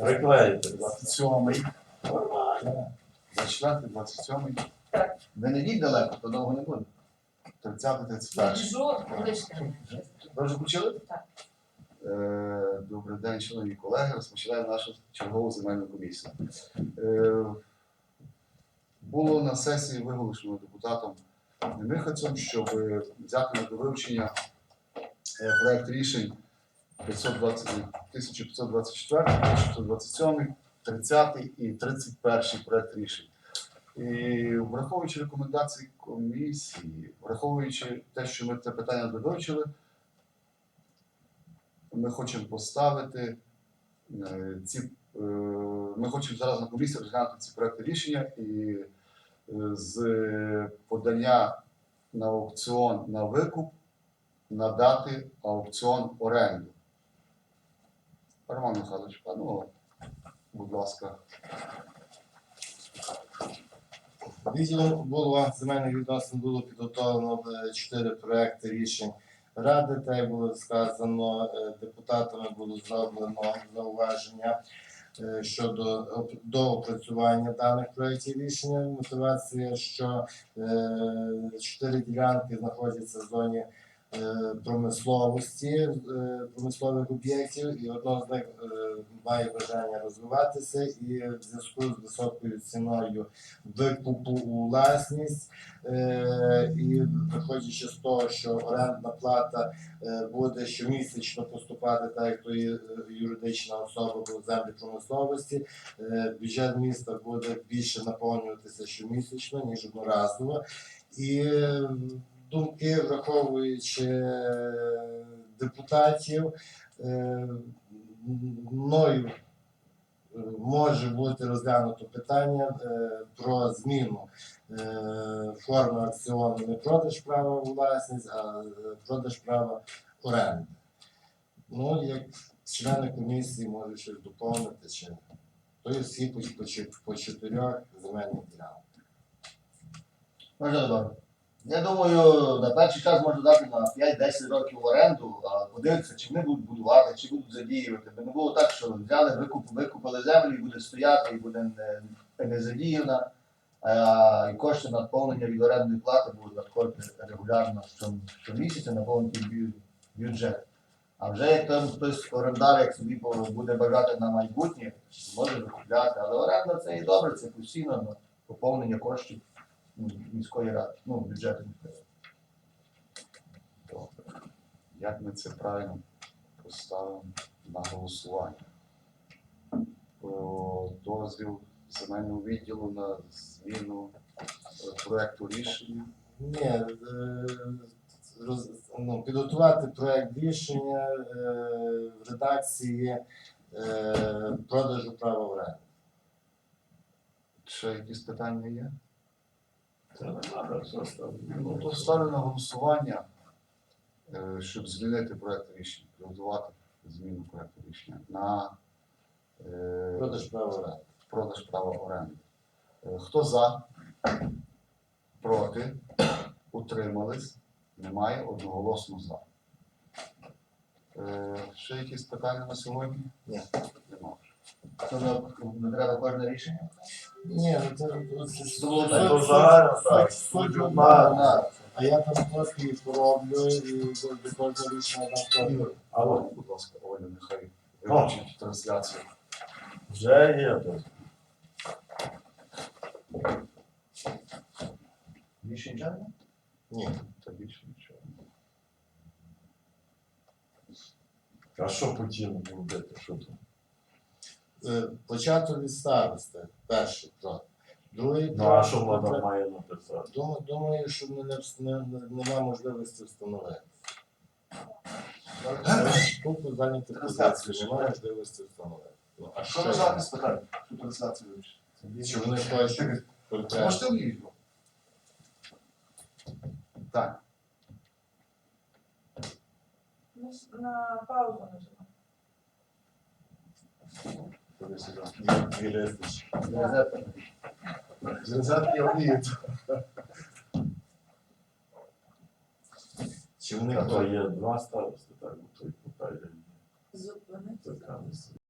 Приклеїти. 27-й. Нормально. Зачитати 27-й. Ви не йдіть далеко, то довго не буде. 30 31 Біжу, лиште. Ви вже почали? Так. Е, Добрий день, шановні колеги. Розпочинаємо нашу чергову земельну комісію. Е, Було на сесії виголошено депутатом Михацем, щоб взяти на довивчення е, проект рішень 520, 1524, 1527, 30 і 31 проект рішень. І враховуючи рекомендації комісії, враховуючи те, що ми це питання довивчили, ми хочемо поставити е, ці. е, Ми хочемо зараз на комісії розглянути ці проекти рішення і е, з подання на аукціон на викуп надати аукціон оренду. Роман Михайлович, ну, будь ласка. Відділом було земельних відносин було підготовлено е, чотири проекти рішень ради. Та як було сказано, е, депутатами було зроблено зауваження е, щодо оп- доопрацювання даних проєктів рішення. Мотивація, що чотири ділянки знаходяться в зоні промисловості, е, промислових об'єктів, і одна з них е, має бажання розвиватися, і в зв'язку з високою ціною викупу у власність, е, і виходячи з того, що орендна плата е, буде щомісячно поступати, так як то є е, юридична особа в землі промисловості, е, бюджет міста буде більше наповнюватися щомісячно, ніж одноразово. І е, думки, враховуючи е, депутатів, е, мною е, може бути розглянуто питання про зміну форми акціону не продаж права власність, а продаж права оренди. Ну, як члени комісії можуть щось доповнити чи то є всі по чотирьох земельних ділянках. Я думаю, на перший час можна дати на 5-10 років в оренду, а подивитися, чи вони будуть будувати, чи будуть задіювати. Бо не було так, що взяли, викуп, викупили землю і буде стояти, і буде не, не задіяна. А, і кошти надповнення від орендної плати будуть надходити регулярно щомісяця наповнити бюджет. А вже як там хтось орендар, як собі буде бажати на майбутнє, може викупляти. Але оренда це і добре, це постійно поповнення коштів міської ради, ну, бюджету міської ради. Добре. Як ми це правильно поставимо на голосування? Про дозвіл земельного відділу на зміну е, проекту рішення. Ні, е, роз, ну, підготувати проект рішення е, в редакції е, продажу права оренди. Ще якісь питання є? Це не треба, все ставлю. Ну, то ставлю на голосування, е, щоб змінити проект рішення, підготувати зміну проекту рішення на е, Продаж права оренди. продаж права оренди. Е, Хто за? Проти? Утримались? Немає одноголосно за. Ще якісь питання на сьогодні? Ні. Нема. Це не, не треба кожне рішення. Ні, ну це, це, це було Це суть- загально, суть- так. суть Суть одна, одна. да. А я там копії пороблю і до, до кожного рішення там копію. Алло, будь ласка, Оля, нехай виключить трансляцію. Вже є тут. Більше нічого? немає? Ні. Та більше нічого. А що Путін робити? Що там? Е, Початок від старости, перший крок. Другий Ну а що влада має написати? Думаю, думаю, що не, не, не, нема можливості встановити. Купу зайняти позиції, немає можливості встановити. Ну, а Що що? Що трансляцію виключити? Чи вони хочуть конкретно? Можете влізти? Так. Ну, На паузу нажимаю. Дві листочки. Резерв. Резерв я вмію. Чи вони А то є два старости, так, той питає. Зупинити. Це